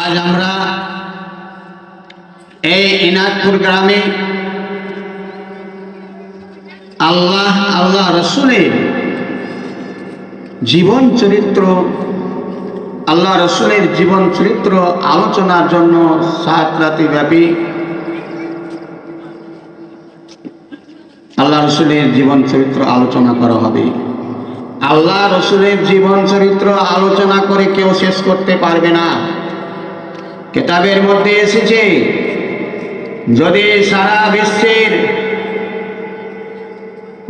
আজ আমরা এই ইনাদপুর গ্রামে আল্লাহ আল্লাহ রসুলের জীবন চরিত্র, আল্লাহ রসুলের জীবন চরিত্র আলোচনার জন্য সাত রাতি ব্যাপী আল্লাহ রসুলের জীবন চরিত্র আলোচনা করা হবে। আল্লাহ রসুলের জীবন চরিত্র আলোচনা করে কেউ শেষ করতে পারবে না। কেতাবের মধ্যে এসেছে, যদি সারা বিশ্বের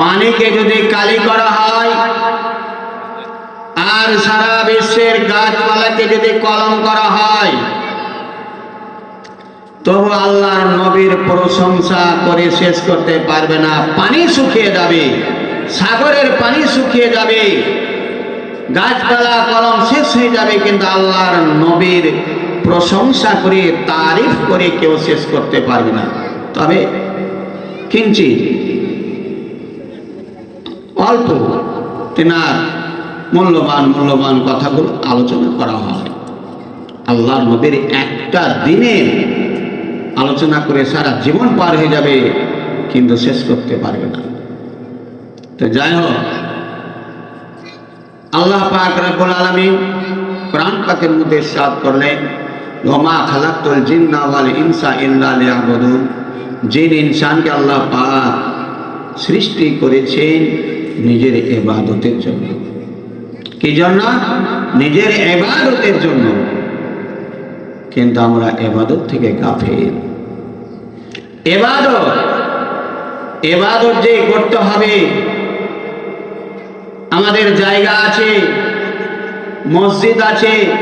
পানিকে যদি কালি করা হয়, আর সারা বিশ্বের গাছপালাকে যদি কলম করা হয়, তবু আল্লাহর নবীর প্রশংসা করে শেষ করতে পারবে না, পানি শুকিয়ে যাবে। সাগরের পানি শুকিয়ে যাবে। গাছপালা, কলম শেষ হয়ে যাবে, কিন্তু আল্লাহর নবীর প্রশংসা করে, তারিফ করে কেউ শেষ করতে পারবে না। তবে কিঞ্চিত অল্প। তেনার মূল্যবান মূল্যবান কথাগুলো আলোচনা করা হয়। আল্লাহর নবীর একটা দিনের আলোচনা করে সারা জীবন পার হয়ে যাবে, কিন্তু শেষ করতে পারবে না। তো যাই হোক, আল্লাহ পাক রব্বুল আলামিন কোরআন পাকের মধ্যে সাদ করলেন, ওমা খালাক্তুল জিন্না ওয়াল ইনসা ইল্লা লিয়াবুদুন। জিন ইনসানকে আল্লাহ পাক সৃষ্টি করেছেন নিজের এবাদতের জন্য। কি জন্য? নিজের এবাদতের জন্য। কিন্তু আমরা এবাদত থেকে গাফের এবাদত এবাদত যে করতে হবে আমাদের জায়গা আছে, মসজিদ আছে,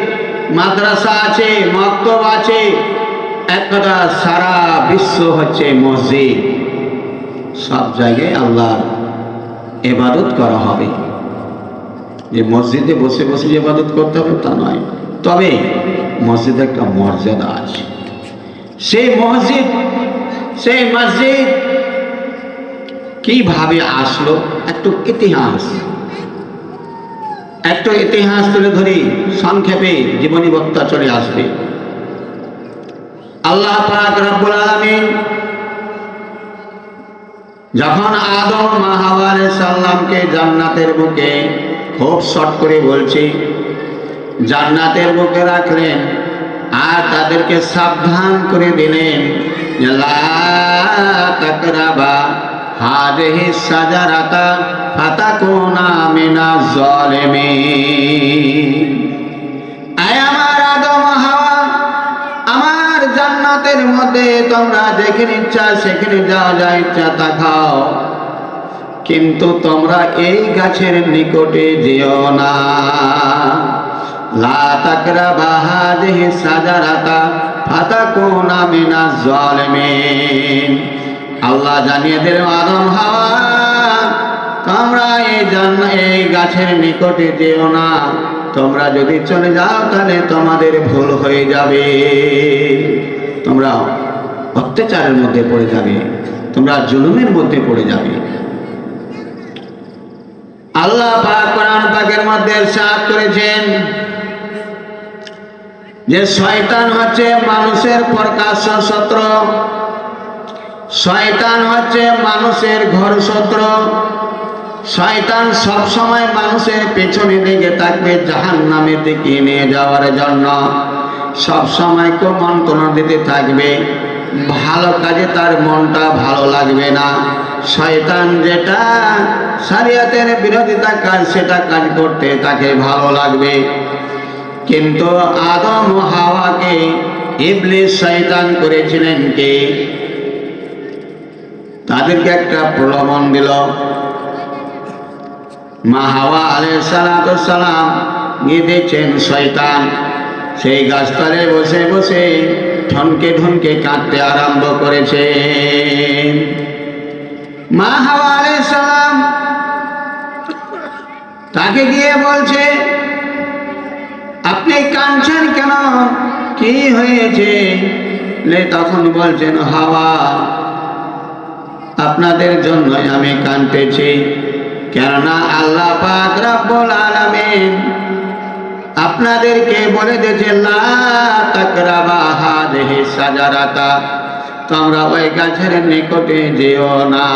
মাদ্রাসা আছে, মক্তব আছে। এক কথা, সারা বিশ্ব হচ্ছে মসজিদ। সব জায়গায় আল্লাহর এবাদত করা হবে। যে মসজিদে বসে বসে যে ইবাদত করতে হবে, তা নয়। তবে মসজিদে একটা মর্যাদা আছে। সেই মসজিদ সেই মসজিদ কীভাবে আসলো, একটু ইতিহাস। একটু ইতিহাস তুলে ধরি, সংক্ষেপে জীবনী বক্তা চলে আসবে। আল্লাহ পাক রব্বুল আলামিন যখন আদম মাহাওয়ার সাল্লামকে জান্নাতের বুকে খুব শর্ট করে বলছি, জান্নাতের বুকে রাখলেন আর তাদেরকে সাবধান করে দিলেন হাজহি সাজারাতা ফাতাকুনা মিনাজ জালিমিন আয় আমার আদম হাওয়া, আমার জান্নাতের মধ্যে তোমরা যেখানে ইচ্ছা সেখানে যাওয়া যায় ইচ্ছা তা খাও। কিন্তু তোমরা এই গাছের নিকটে যেও না। লা তাকরাবা হাযিহি সাজারাতা ফাতাকুনা মিনাজ জালিমিন আল্লাহ জানিয়ে দিলেন, আদম, হাওয়া, তোমরা এই এই গাছের নিকটে যেও না। তোমরা যদি চলে যাও, তাহলে তোমাদের ভুল হয়ে যাবে। তোমরা অত্যাচারের মধ্যে পড়ে যাবে। তোমরা জুলুমের মধ্যে পড়ে যাবে। আল্লাহ পাক কোরআন পাকের মধ্যে সাত করেছেন যে শয়তান হচ্ছে মানুষের প্রকাশ্য শত্রু শয়তান হচ্ছে মানুষের ঘর শত্রু। শয়তান সব সময় মানুষের পেছনে দিকে থাকবে জাহান নামের দিকে নিয়ে যাওয়ার জন্য। সব সময় মন্ত্রণা দিতে থাকবে। ভালো কাজে তার মনটা ভালো লাগবে না। শয়তান যেটা সারিয়াতের বিরোধিতা কাজ, সেটা কাজ করতে তাকে ভালো লাগবে। কিন্তু আদম হাওয়াকে ইবলিস শয়তান করেছিলেন কে? তাদেরকে একটা প্রলোভন দিল। মা হাওয়া আলে সালাম গেঁথেছেন শয়তান। সেই গাছতলে বসে বসে ঠনকে ঠনকে কাঁদতে আরম্ভ করেছে। মা হাওয়া আলে সালাম তাকে গিয়ে বলছে, আপনি কাঁদছেন কেন? কি হয়েছে? তখন বলছেন, হাওয়া আপনাদের জন্যই আমি কাঁদতেছি। কেননা আল্লাহ পাক রব্বুল আলামিন আপনাদেরকে বলে দিয়েছে লা তাকরাবা হাদিহি সাজারাতা। তোমরা ওই গাছের নিকটে যেও না।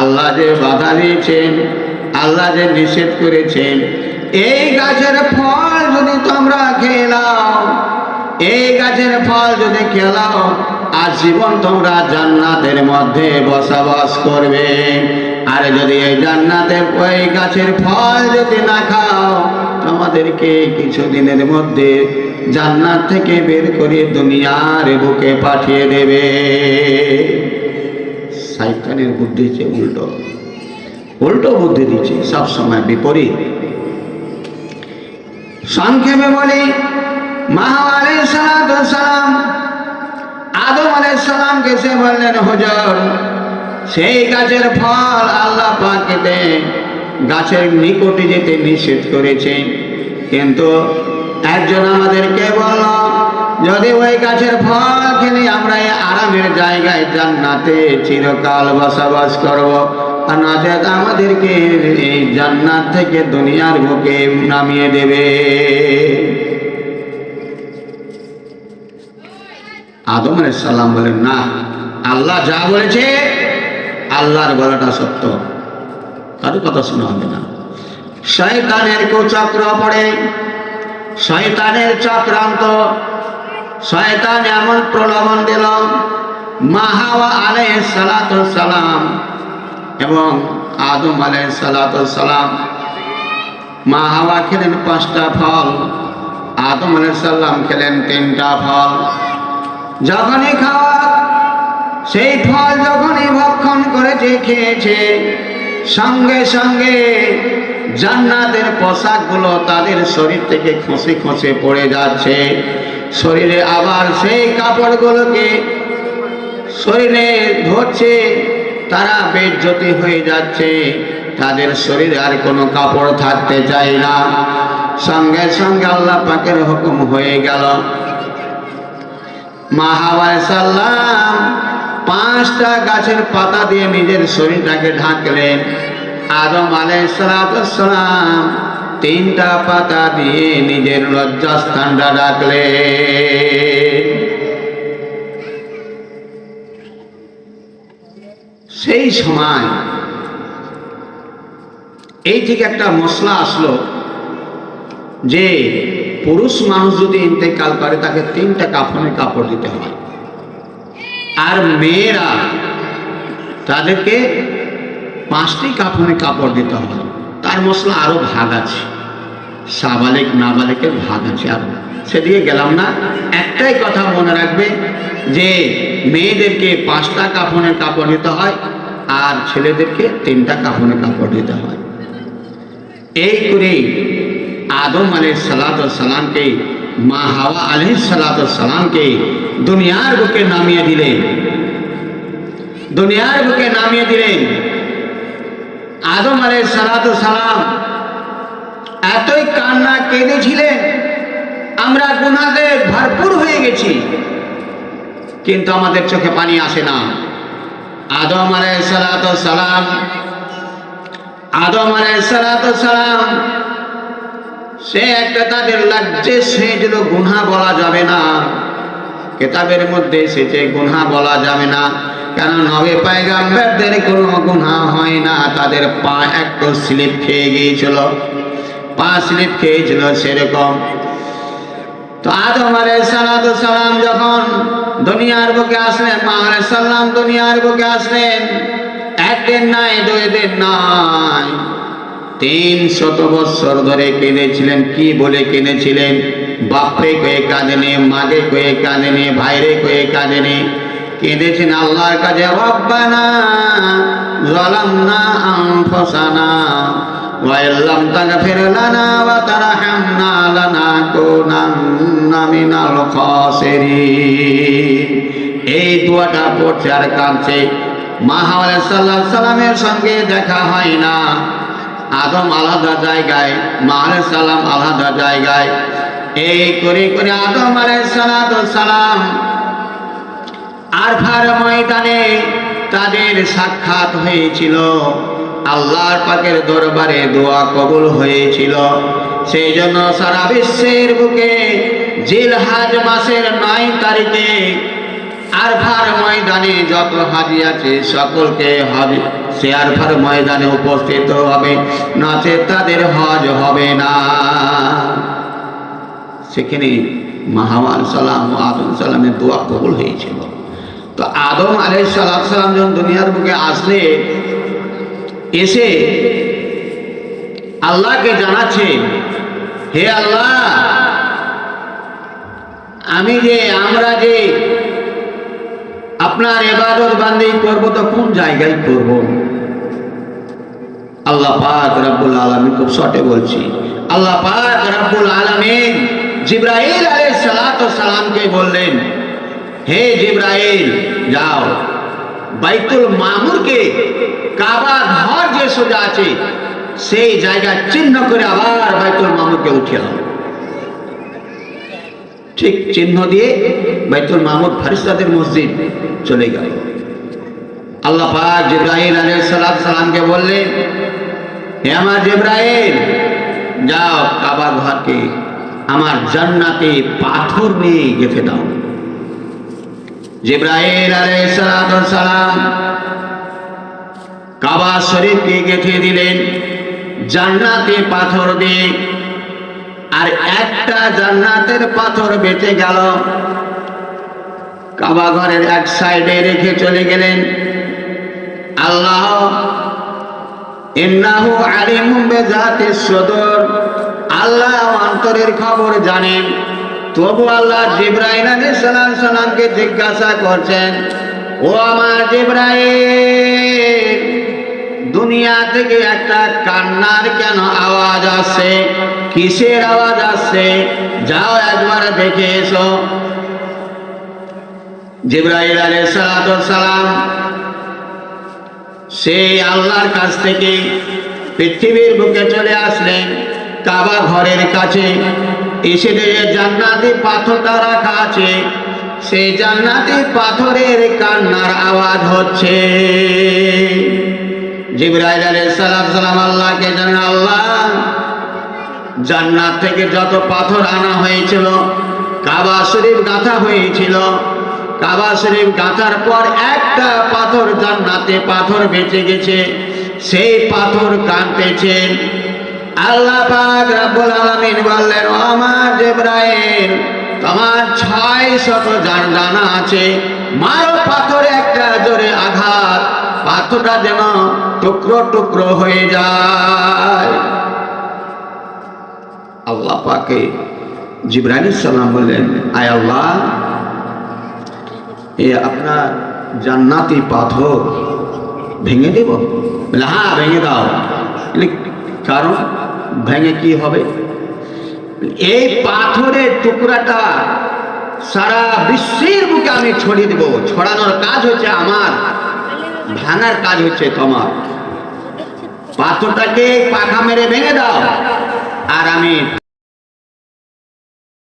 আল্লাহ যে বাধা দিয়েছেন, আল্লাহ যে নিষেধ করেছেন, এই গাছের ফল যদি তোমরা খেয়ে নাও, এই গাছের ফল যদি খেলাও আজীবন তোমরা জান্নাতের মধ্যে বসবাস করবে। আর যদি এই জান্নাতের ওই গাছের ফল যদি না খাও, তোমাদেরকে কিছুদিনের মধ্যে জান্নাত থেকে বের করে দুনিয়ার বুকে পাঠিয়ে দেবে। সাইতানের বুদ্ধি হচ্ছে উল্টো। উল্টো বুদ্ধি দিচ্ছে সবসময় বিপরীত। সংক্ষেপে বলি মাহা আলাই সালাম আদম আলাই সালামকে সে বললেন, হুজুর, সেই গাছের ফল আল্লাহ পাকেতে গাছের নিকটে যেতে নিষেধ করেছে। কিন্তু একজন আমাদেরকে বলল, যদি ওই গাছের ফল খেলে আমরা এই আরামের জায়গায় জান্নাতে চিরকাল বসবাস করব, আর নচেত আমাদেরকে এই জান্নাত থেকে দুনিয়ার বুকে নামিয়ে দেবে। আদম সালাম বলেন, না, আল্লাহ যা বলেছে, আল্লাহর বলাটা সত্য। কারও কথা শোনা হবে না। শয়তানের কুচক্র পড়ে, শয়তানের চক্রান্ত। শয়তান এমন প্রলোভন দিল, মাহাওয়া আলাই সালাম এবং আদম আলাই সালাম মা হাওয়া খেলেন পাঁচটা ফল, আদম আলাই সাল্লাম খেলেন তিনটা ফল। যখনই খাওয়া সেই ফল যখনই ভক্ষণ করেছে খেয়েছে, সঙ্গে সঙ্গে জান্নাতের পোশাকগুলো তাদের শরীর থেকে খসে খসে পড়ে যাচ্ছে। শরীরে আবার সেই কাপড়গুলোকে শরীরে ধরছে, তারা বেজ্জতি হয়ে যাচ্ছে। তাদের শরীরে আর কোনো কাপড় থাকতে চায় না। সঙ্গে সঙ্গে আল্লাহ পাকের হুকুম হয়ে গেল। মাহাবাই সাল্লাম পাঁচটা গাছের পাতা দিয়ে নিজের শরীরটাকে ঢাকলেন। আদম আলাইসালাম তিনটা পাতা দিয়ে নিজের লজ্জাস্থানটা ডাকলেন সেই সময় এই থেকে একটা মশলা আসলো যে পুরুষ মানুষ যদি ইন্তেকাল করে, তাকে তিনটা কাফনের কাপড় দিতে হয়। আর মেয়েরা, তাদেরকে পাঁচটি কাফনের কাপড় দিতে হয়। তার মশলা আরও ভাগ আছে। সাবালেক, নাবালেকের ভাগ আছে। আরও সেদিকে গেলাম না। একটাই কথা মনে রাখবে যে, মেয়েদেরকে পাঁচটা কাফনের কাপড় দিতে হয় আর ছেলেদেরকে তিনটা কাফনের কাপড় দিতে হয়। এই করে আদম আলাই সালাত সালামকে, মা হাওয়া আলহ সালাত সালামকে দুনিয়ার বুকে নামিয়ে দিলেন। দুনিয়ার বুকে নামিয়ে দিলেন। আদম সালাত সালাম এতই কান্না কেঁদেছিলেন, আমরা গুনাতে ভরপুর হয়ে গেছি, কিন্তু আমাদের চোখে পানি আসে না। আদম সালাত সালাম, আদম সালাত সালাম সে একটা তাদের লাগছে, সে যেন গুনহা বলা যাবে না। কেতাবের মধ্যে এসেছে, গুনহা বলা যাবে না। কেন নবে পায়গাম্বারদের কোনো গুনহা হয় না, তাদের পা একটু স্লিপ খেয়ে গিয়েছিল। পা স্লিপ খেয়েছিল সেরকম। তো আদম সালাম যখন দুনিয়ার বুকে আসলেন, মা সাল্লাম দুনিয়ার বুকে আসলেন, একদিন নাই, দুই দিন নাই। তিন শত বৎসর ধরে কেঁদেছিলেন, কি বলে কেঁদেছিলেন? বাপরে কয়ে কাঁদেনে মাগে কয়ে কাঁদেনে ভাইরে কয়ে কাঁদেনে কেঁদেছেন আল্লাহর কাছে, রব্বানা জালামনা আনফুসানা ওয়া ইল্লাম তাগফির লানা ওয়া তারহামনা লানাকুনান্না মিনাল খাসিরিন। এই দোয়াটা পড়ছে আর কাঁদছে। মা হাওয়া সাল্লাল্লাহু সাল্লামের সঙ্গে দেখা হয় না। আদম আলাদা জায়গায় মা আলাইহিস সালাম আলাদা জায়গায়। এই করে করে আদম আলাইহিস সালাম আরফার ময়দানে তাদের সাক্ষাৎ হয়েছিল। আল্লাহর পাকের দরবারে দোয়া কবুল হয়েছিল। সেই জন্য সারা বিশ্বের বুকে জিলহাজ মাসের নয় তারিখে আরফার ময়দানে যত হাজি আছে সকলকে হাজি সে আরফার ময়দানে উপস্থিত হবে, নাচে তাদের হজ হবে না। সেখানে মাহামান সালাম আদম সালামের দোয়া কবুল হয়েছিল। তো আদম আলাই সালাম যখন দুনিয়ার বুকে আসলে, এসে আল্লাহকে জানাচ্ছে, হে আল্লাহ, আমি যে, আমরা যে আপনার এবাদত বান্দি করব তো কোন জায়গায় করব? আল্লাহ পাক রব্বুল আলামিন খুব শর্টে বলছি। আল্লাহ পাক রব্বুল আলামিন জিব্রাইল আলাইহিস সালাতু সালামকে বললেন, হে জিব্রাইল, যাও। বাইতুল মামুরকে কাবা ঘর যে সোজা আছে, সেই জায়গা চিহ্ন করে আবার বাইতুল মামুরকে উঠিয়ে দাও। ঠিক চিহ্ন দিয়ে বাইতুল মাহমুদ ফারিস্তাদের মসজিদ চলে গেল। আল্লাহ পাক জিব্রাহিল আলাইহিস সালাতু সালামকে বললেন, হে আমার জিব্রাহিল যাও কাবা ঘরকে আমার জান্নাতে পাথর নিয়ে গেঁথে দাও। সালাতু সালাম কাবা শরীফকে গেঁথে দিলেন, জান্নাতে পাথর দিয়ে আর একটা জান্নাতের পাথর বেঁচে গেল। কাবা ঘরের এক সাইডে রেখে চলে গেলেন। আল্লাহ, ইন্নাহু আলিমুম বিজাতিস সুদূর। আল্লাহ অন্তরের খবর জানেন। তবু আল্লাহ জিব্রাইল আলাইহিস সালাম সালামকে জিজ্ঞাসা করছেন, ও আমার জিব্রাইল, দুনিয়া থেকে একটা কান্নার কেন আওয়াজ আসছে? কিসের আওয়াজ আসছে? যাও একবার দেখে এসো। জিব্রাইল আলাইহিস সালাম সেই আল্লাহর কাছ থেকে পৃথিবীর বুকে চলে আসলেন, কাবা ঘরের কাছে। এসে জান্নাতি পাথরটা রাখা আছে, সেই জান্নাতি পাথরের কান্নার আওয়াজ হচ্ছে। জিব্রাইল আলাইহিস সালাম সালাম, আল্লাহকে জানেন, আল্লাহ জান্নাত থেকে যত পাথর আনা হয়েছিল, কাবা শরীফ গাঁথা হয়েছিল। কাবা শরীফ গাঁথার পর একটা পাথর জান্নাতে পাথর বেঁচে গেছে, সেই পাথর কাঁদতেছেন আল্লাহ পাক রাব্বুল আলামিন বললেন আমার জিব্রাইল, তোমার ছয় শত জান জানা আছে, মারো পাথরে একটা জোরে আঘাত, পাথরটা যেন টুকরো টুকরো হয়ে যায়। আল্লাহ পাকে। জিব্রাইল সালাম বললেন, আয় আল্লাহ, এ আপনার জান্নাতি পাথর ভেঙে দেব? বলে হ্যাঁ ভেঙে দাও। কারণ ভেঙে কি হবে? এই পাথরের টুকরাটা সারা বিশ্বের বুকে আমি ছড়িয়ে দেব। ছড়ানোর কাজ হচ্ছে আমার, ভাঙার কাজ হচ্ছে তোমার। পাথরটাকে পাখা মেরে ভেঙে দাও। আর আমি